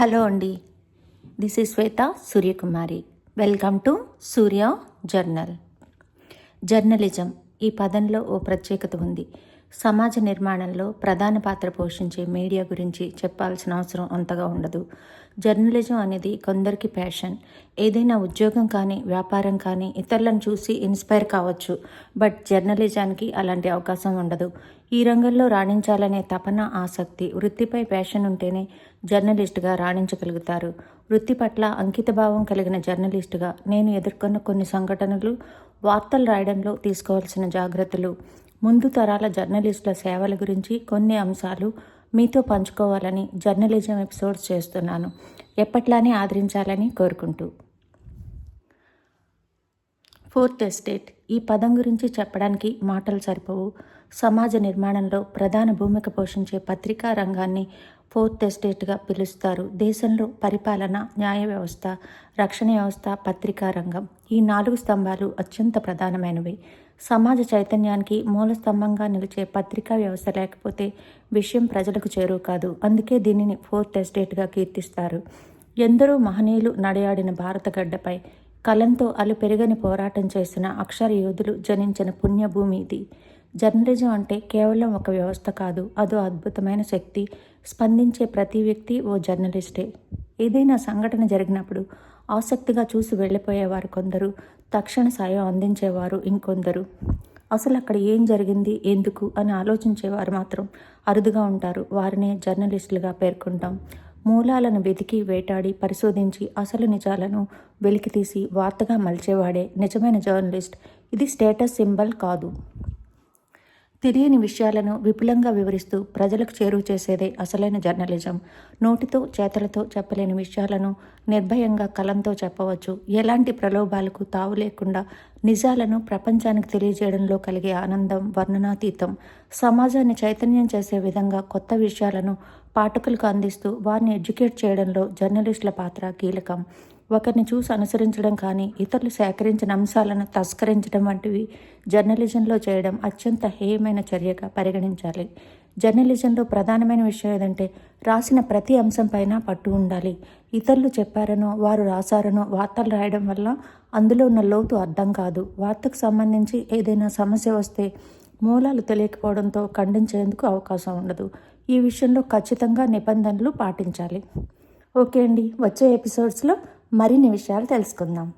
Hello అండి. This is Swetha Suryakumari. Welcome to Surya journal journalism ఈ పదంలో ఓ ప్రత్యేకత ఉంది. సమాజ నిర్మాణంలో ప్రధాన పాత్ర పోషించే మీడియా గురించి చెప్పాల్సిన అవసరం అంతగా ఉండదు. జర్నలిజం అనేది కొందరికి ప్యాషన్. ఏదైనా ఉద్యోగం కానీ వ్యాపారం కానీ ఇతరులను చూసి ఇన్స్పైర్ కావచ్చు. బట్ జర్నలిజానికి అలాంటి అవకాశం ఉండదు. ఈ రంగంలో రాణించాలనే తపన ఆసక్తి వృత్తిపై ప్యాషన్ ఉంటేనే జర్నలిస్టుగా రాణించగలుగుతారు. వృత్తి పట్ల అంకితభావం కలిగిన జర్నలిస్టుగా నేను ఎదుర్కొన్న కొన్ని సంఘటనలు వార్తలు రాయడంలో తీసుకోవాల్సిన జాగ్రత్తలు. ముందు తరాల జర్నలిస్టుల సేవల గురించి కొన్ని అంశాలు మీతో పంచుకోవాలని జర్నలిజం ఎపిసోడ్స్ చేస్తున్నాను. ఎప్పట్లానే ఆదరించాలని కోరుకుంటూ. Fourth estate. ఈ పదం గురించి చెప్పడానికి మాటలు సరిపోవు. సమాజ నిర్మాణంలో ప్రధాన భూమిక పోషించే పత్రికా రంగాన్ని ఫోర్త్ ఎస్టేట్గా పిలుస్తారు. దేశంలో పరిపాలన న్యాయ వ్యవస్థ రక్షణ వ్యవస్థ పత్రికా రంగం ఈ నాలుగు స్తంభాలు అత్యంత ప్రధానమైనవి. సమాజ చైతన్యానికి మూల స్తంభంగా నిలిచే పత్రికా వ్యవస్థ లేకపోతే విషయం ప్రజలకు చేరువు కాదు. అందుకే దీనిని ఫోర్త్ ఎస్టేట్గా కీర్తిస్తారు. ఎందరో మహనీయులు నడయాడిన భారత గడ్డపై కలంతో అలు పెరగని పోరాటం చేసిన అక్షర యోధులు జనించిన పుణ్యభూమి ఇది. జర్నలిజం అంటే కేవలం ఒక వ్యవస్థ కాదు అదో అద్భుతమైన శక్తి. స్పందించే ప్రతి వ్యక్తి ఓ జర్నలిస్టే. ఏదైనా సంఘటన జరిగినప్పుడు ఆసక్తిగా చూసి వెళ్ళిపోయేవారు కొందరు. తక్షణ సాయం అందించేవారు ఇంకొందరు. అసలు అక్కడ ఏం జరిగింది? ఎందుకు? అని ఆలోచించేవారు మాత్రం అరుదుగా ఉంటారు. వారినే జర్నలిస్టులుగా పేర్కొంటాం. మూలాలను వెతికి వేటాడి పరిశోధించి అసలు నిజాలను వెలికితీసి వార్తగా మలిచేవాడే నిజమైన జర్నలిస్ట్. ఇది స్టేటస్ సింబల్ కాదు. తెలియని విషయాలను విపులంగా వివరిస్తూ ప్రజలకు చేరువ చేసేదే అసలైన జర్నలిజం. నోటితో చేతలతో చెప్పలేని విషయాలను నిర్భయంగా కలంతో చెప్పవచ్చు. ఎలాంటి ప్రలోభాలకు తావు లేకుండా నిజాలను ప్రపంచానికి తెలియజేయడంలో కలిగే ఆనందం వర్ణనాతీతం. సమాజాన్ని చైతన్యం చేసే విధంగా కొత్త విషయాలను పాఠకులకు అందిస్తూ వారిని ఎడ్యుకేట్ చేయడంలో జర్నలిస్టుల పాత్ర కీలకం. ఒకరిని చూసి అనుసరించడం కానీ ఇతరులు సేకరించిన అంశాలను తస్కరించడం వంటివి జర్నలిజంలో చేయడం అత్యంత హేయమైన చర్యగా పరిగణించాలి. జర్నలిజంలో ప్రధానమైన విషయం ఏదంటే రాసిన ప్రతి అంశం పైన పట్టు ఉండాలి. ఇతరులు చెప్పారనో వారు రాశారనో వార్తలు రాయడం వల్ల అందులో ఉన్న లోతు అర్థం కాదు. వార్తకు సంబంధించి ఏదైనా సమస్య వస్తే మూలాలు తెలియకపోవడంతో ఖండించేందుకు అవకాశం ఉండదు. ఈ విషయంలో ఖచ్చితంగా నిబంధనలు పాటించాలి. ఓకే అండి. వచ్చే ఎపిసోడ్స్లో మరిన్ని విషయాలు తెలుసుకుందాం.